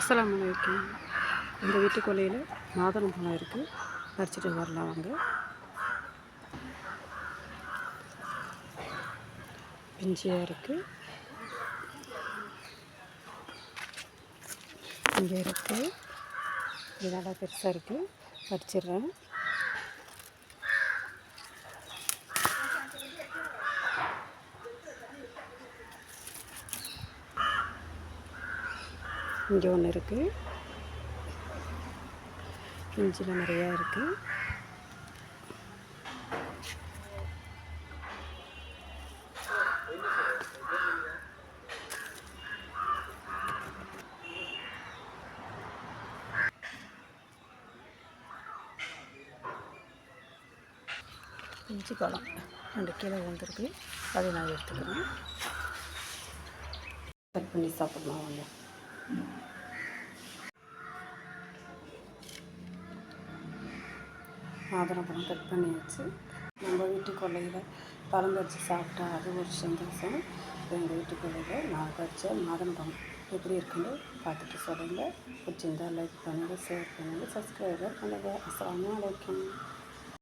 அஸ்லாம் வலைக்கம் எங்கள் வீட்டு கொல்லையில் பழம் இருக்குது பறிச்சுட்டு வரலாம் வாங்க. பிஞ்சியாக இருக்குது இங்கே இருக்குது இது நல்லா பெருசாக இருக்குது பறிச்சிடுறேன். இங்கே ஒன்று இருக்குது இஞ்சியில் நிறையா இருக்குது இஞ்சி பழம் ரெண்டு கீழே வந்துருக்கு அதை நான் எடுத்துக்கிறேன். கட் பண்ணி சாப்பிடலாம் வாங்க. மாதுளம்பழம் கட் பண்ணியாச்சு. நம்ம வீட்டு கொல்லையில் பழம் சாப்பிட்டா அது ஒரு சந்தோஷம். எங்கள் வீட்டு கொல்லையில் நான் பறித்த மாதுளம்பழம் எப்படி இருக்குன்னு பார்த்துட்டு சொல்லுங்கள் பிடிச்சிருந்தால் லைக் பண்ணுங்கள் ஷேர் பண்ணுங்கள் சப்ஸ்கிரைபர் பண்ணுங்கள் அஸ்லாம் வலைக்கம்